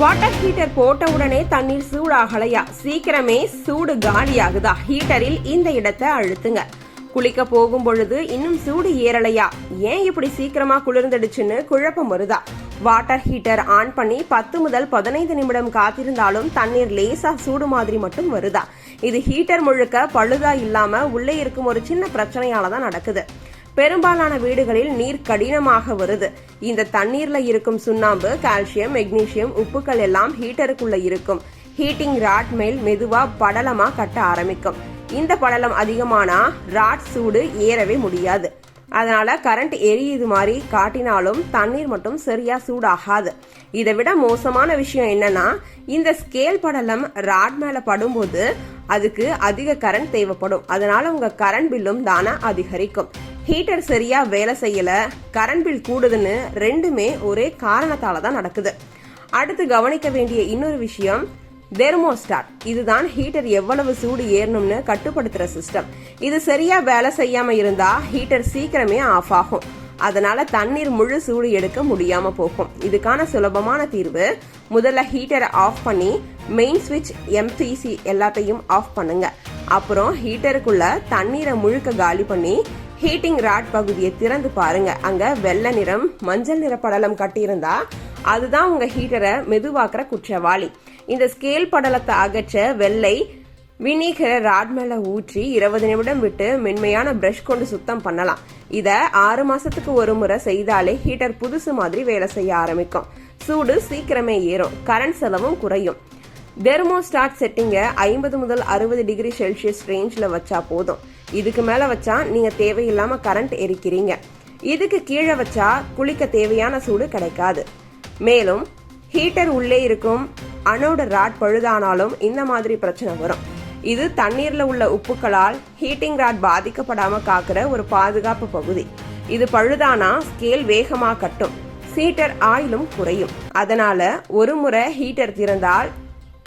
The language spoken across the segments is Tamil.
வாட்டர் ஹீட்டர் போட்ட உடனே தண்ணீர் சூடாகலையா? சீக்கிரமே சூடு காலியாகுதா? ஹீட்டரில் இந்த இடத்தை அழுத்துங்க. குளிக்க போகும் பொழுது இன்னும் சூடு ஏறலையா? ஏன் இப்படி சீக்கிரமா குளிர்ந்துடுச்சுன்னு குழப்பம் வருதா? வாட்டர் ஹீட்டர் ஆன் பண்ணி பத்து முதல் பதினைந்து நிமிடம் காத்திருந்தாலும் தண்ணீர் லேசா சூடு மாதிரி மட்டும் வருதா? இது ஹீட்டர் முழுக்க பழுதா இல்லாம உள்ளே இருக்கும் ஒரு சின்ன பிரச்சனையால தான் நடக்குது. பெரும்பாலான வீடுகளில் நீர் கடினமாக வருது. இந்த தண்ணீர்ல இருக்கும் சுண்ணாம்பு கால்சியம் மெக்னீசியம் உப்புக்கள் எல்லாம் ஹீட்டருக்குள்ள இருக்கும். ஹீட்டிங் ராட் மேல் மெதுவா படலமா கட்ட ஆரம்பிக்கும். இந்த படலம் அதிகமானா ராட் சூடு ஏறவே முடியாது. அதனால கரண்ட் எரியுது மாதிரி காட்டினாலும் தண்ணீர் மட்டும் சரியா சூடாகாது. இதை விட மோசமான விஷயம் என்னன்னா இந்த ஸ்கேல் படலம் ராட் மேல படும்போது அதுக்கு அதிக கரண்ட் தேவைப்படும். அதனால உங்க கரண்ட் பில்லும் தானே அதிகரிக்கும். ஹீட்டர் சரியா வேலை செய்யல கரண்ட் பில் கூடுதுன்னு ரெண்டுமே ஒரே காரணத்தால தான் நடக்குது. அடுத்து கவனிக்க வேண்டிய இன்னொரு விஷயம் தெர்மோஸ்டாட் இதுதான் ஹீட்டர் எவ்வளவு சூடு ஏறணும்னு கட்டுப்படுத்துற சிஸ்டம் இது சரியா வேலை செய்யாம இருந்தா ஹீட்டர் சீக்கிரமே ஆஃப் ஆகும். அதனால தண்ணீர் முழு சூடு எடுக்க முடியாம போகும். இதுக்கான சுலபமான தீர்வு முதல்ல ஹீட்டரை ஆஃப் பண்ணி மெயின் சுவிட்ச் எம்சிசி எல்லாத்தையும் ஆஃப் பண்ணுங்க. அப்புறம் ஹீட்டருக்குள்ள தண்ணீரை முழுக்க காலி பண்ணி ஹீட்டிங் ராட் பகுதியை திறந்து பாருங்க. அங்க வெள்ளை நிறம் மஞ்சள் நிற படலம் கட்டியிருந்தா அதுதான் உங்க ஹீட்டரை மெதுவாக்குற குற்றவாளி. இந்த ஸ்கேல் படலத்தை அகற்ற வெள்ளை வினிகரை ராட் மேல ஊற்றி இருபது நிமிடம் விட்டு மென்மையான பிரஷ் கொண்டு சுத்தம் பண்ணலாம். இத ஆறு மாசத்துக்கு ஒரு முறை செய்தாலே ஹீட்டர் புதுசு மாதிரி வேலை செய்ய ஆரம்பிக்கும். சூடு சீக்கிரமே ஏறும். கரண்ட் செலவும் குறையும். தெர்மோஸ்டாட் செட்டிங்கை ஐம்பது முதல் அறுபது டிகிரி செல்சியஸ் ரேஞ்சில் வச்சா போதும். இதுக்கு மேலே வச்சா நீங்கள் தேவையில்லாமல் கரண்ட் எரிக்கிறீங்க. இதுக்கு கீழே வச்சா குளிக்க தேவையான சூடு கிடைக்காது. மேலும் ஹீட்டர் உள்ளே இருக்கும் அணோட ராட் பழுதானாலும் இந்த மாதிரி பிரச்சனை வரும். இது தண்ணீரில் உள்ள உப்புக்களால் ஹீட்டிங் ராட் பாதிக்கப்படாமல் காக்கிற ஒரு பாதுகாப்பு பகுதி. இது பழுதானா ஸ்கேல் வேகமாக கட்டும். ஹீட்டர் ஆயிலும் குறையும். அதனால ஒரு முறை ஹீட்டர் திறந்தால்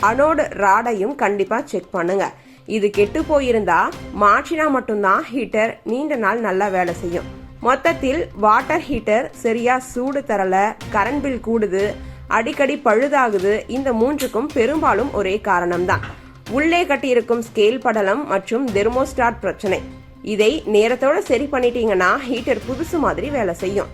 அனோடு ராடையும் கண்டிப்பாக செக் பண்ணுங்கள் இது கெட்டு போயிருந்தா மாற்றினா மட்டும்தான் ஹீட்டர் நீண்ட நாள் நல்லா வேலை செய்யும். மொத்தத்தில் வாட்டர் ஹீட்டர் சரியா சூடு தரல கரண்ட் பில் கூடுது அடிக்கடி பழுதாகுது இந்த மூன்றுக்கும் பெரும்பாலும் ஒரே காரணம்தான். உள்ளே கட்டியிருக்கும் ஸ்கேல் படலம் மற்றும் தெர்மோஸ்டாட் பிரச்சனை. இதை நேரத்தோட சரி பண்ணிட்டீங்கன்னா ஹீட்டர் புதுசு மாதிரி வேலை செய்யும்.